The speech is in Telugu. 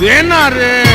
దేనా రే?